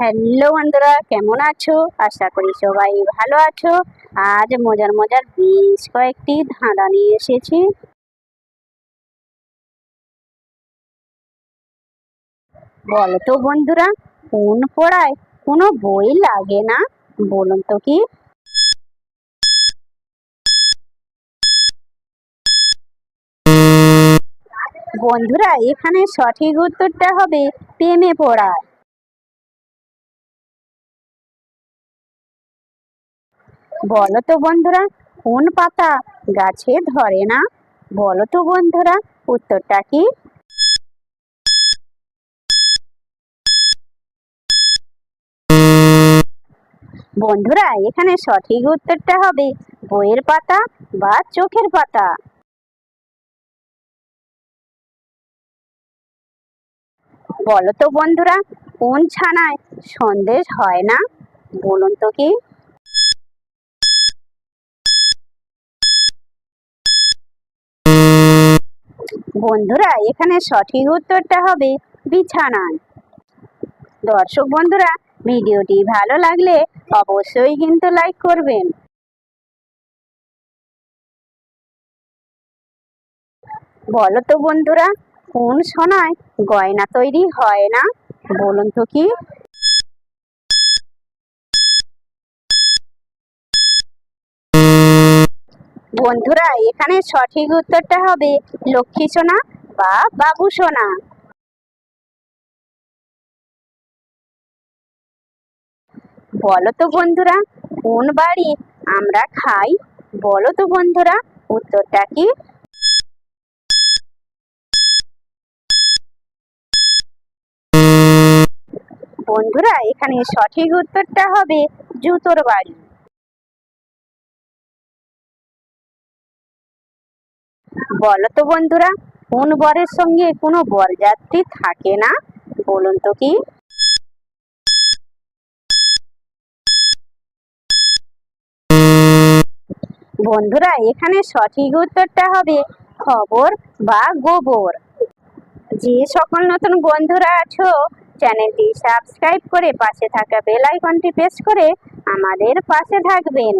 Hello বন্ধুরা, কেমন আছো? আশা করি সবাই ভালো আছো। আজ মজার মজার বেশ কয়েকটি ধাঁধা নিয়ে এসেছি। বলো তো বন্ধুরা, কোন পড়ায় কোনো বই লাগে না? বলুন তো কি? বন্ধুরা, এখানে সঠিক উত্তরটা হবে প্রেমে পড়ায়। বলো তো বন্ধুরা, কোন পাতা গাছে ধরে না? বলো তো বন্ধুরা, উত্তরটা কি? বন্ধুরা, এখানে সঠিক উত্তরটা হবে বইয়ের পাতা বা চোখের পাতা। বলো তো বন্ধুরা, কোন ছানায় সন্দেশ হয় না? বলুন তো কি? বন্ধুরা, এখানে সঠিক উত্তরটা হবে বিছানায়। দর্শক বন্ধুরা, ভিডিওটি ভালো লাগলে অবশ্যই কিন্তু লাইক করবেন। বলো তো বন্ধুরা, কোন সোনায় গয়না তৈরি হয় না? বলুন তো কি? বন্ধুরা, এখানে সঠিক উত্তরটা হবে লক্ষ্মী সোনা বা বাবু সোনা বলো তো বন্ধুরা, কোন বাড়ি আমরা খাই? বলো তো বন্ধুরা, উত্তরটা কি? বন্ধুরা, এখানে সঠিক উত্তরটা হবে জুতোর বাড়ি। বলো তো বন্ধুরা, কোন বরের সঙ্গে কোনো বরযাত্রী থাকে না? বলুন তো কি? বন্ধুরা, এখানে সঠিক উত্তরটা হবে খবর বা গোবর। যে সকল নতুন বন্ধুরা আছো, চ্যানেলটি সাবস্ক্রাইব করে পাশে থাকা বেল আইকনটি প্রেস করে আমাদের পাশে থাকবেন।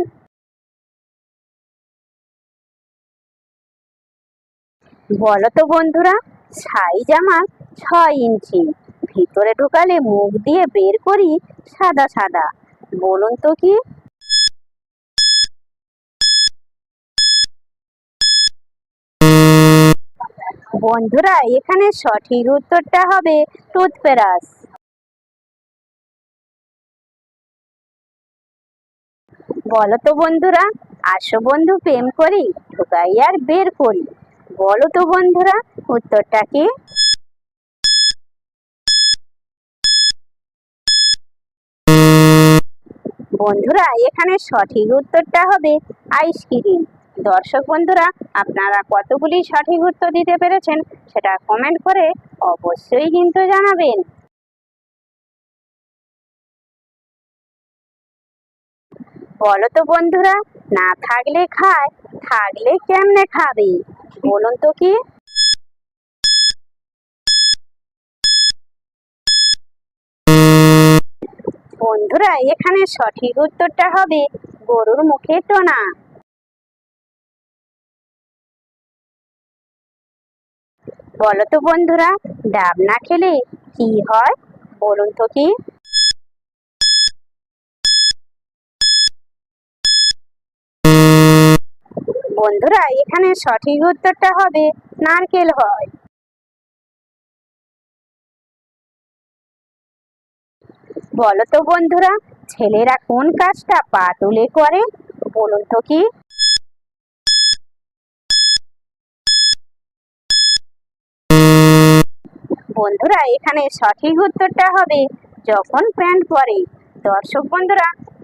বলো তো বন্ধুরা সাইজ আমার ছয় ইঞ্চি। ভিতরে ঢুকালে মুখ দিয়ে বের করি সাদা সাদা। বলুন তো কি? বন্ধুরা, এখানে সঠিক উত্তরটা হবে টুথপেরাস। বলো তো বন্ধুরা, আসো বন্ধু, প্রেম করি, ঢুকাই আর বের করি। বলো তো বন্ধুরা, উত্তরটা কি? বন্ধুরা, এখানে সঠিক উত্তরটা হবে আইসক্রিম। দর্শক বন্ধুরা, আপনারা কতগুলি সঠিক উত্তর দিতে পেরেছেন সেটা কমেন্ট করে অবশ্যই কিন্তু জানাবেন। বলো তো বন্ধুরা, না থাকলে খায়, থাকলে কেমনে খাবে? বলুন তো কি? বন্ধুরা, এখানে সঠিক উত্তরটা হবে গরুর মুখে টোনা। বলো তো বন্ধুরা, ডাব না খেলে কি হয়? বলুন তো কি? বন্ধুরা, এখানে সঠিক উত্তরটা হবে নারকেল হয়। বলো তো বন্ধুরা, ছেলেরা কোন কাজটা পা তুলে করে, বলুন তো কি? বন্ধুরা, এখানে সঠিক উত্তরটা হবে যখন প্যান্ট পরে। দর্শক বন্ধুরা